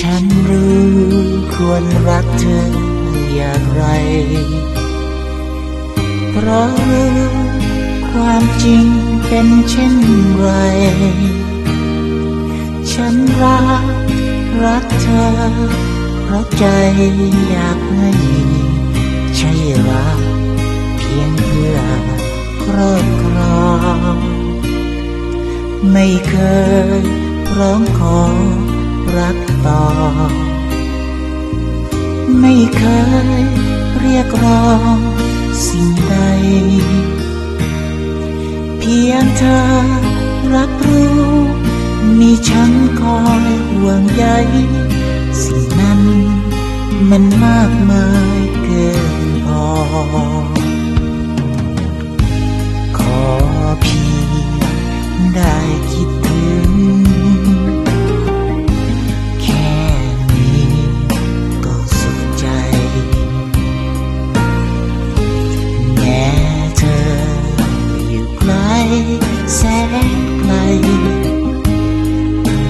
ฉันรู้ควรรักเธออย่างไร เพราะความจริงเป็นเช่นไร ฉันรักรักเธอ เพราะใจอยากให้ใช่รักเพียงเพื่อครอบครอง ไม่เคยร้องขอ รักต่อ ไม่เคยเรียกร้องสิ่งใด เพียงเธอรับรู้ มีฉันคอยห่วงใย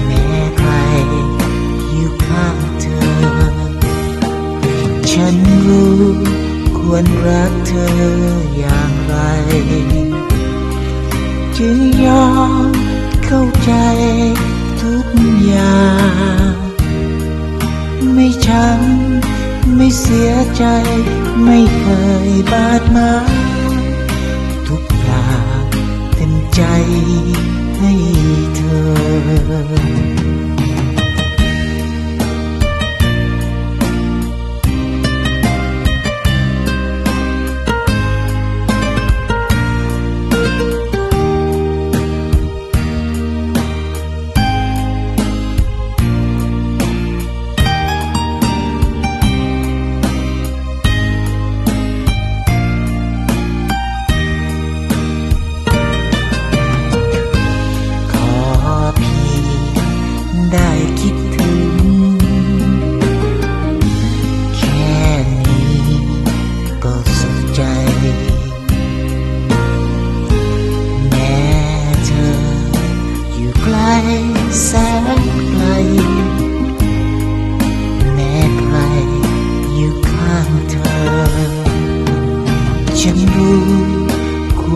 แม้ใครอยู่ข้างเธอ ฉันรู้ควรรักเธออย่างไร จึงยอมเข้าใจทุกอย่าง ไม่ช้ำไม่เสียใจไม่เคยบาดหมางทุกอย่างเต็มใจ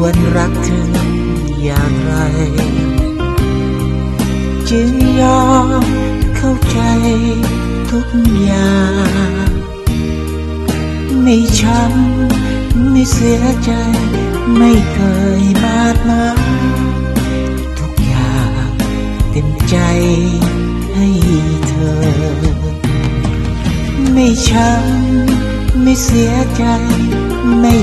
ควรรักเธออย่างไร จึงยอมเข้าใจทุกอย่าง ไม่ช้ำไม่เสียใจ ไม่เคยบาดหมางทุกอย่างเต็มใจให้เธอ ไม่ช้ำไม่เสียใจ ไม่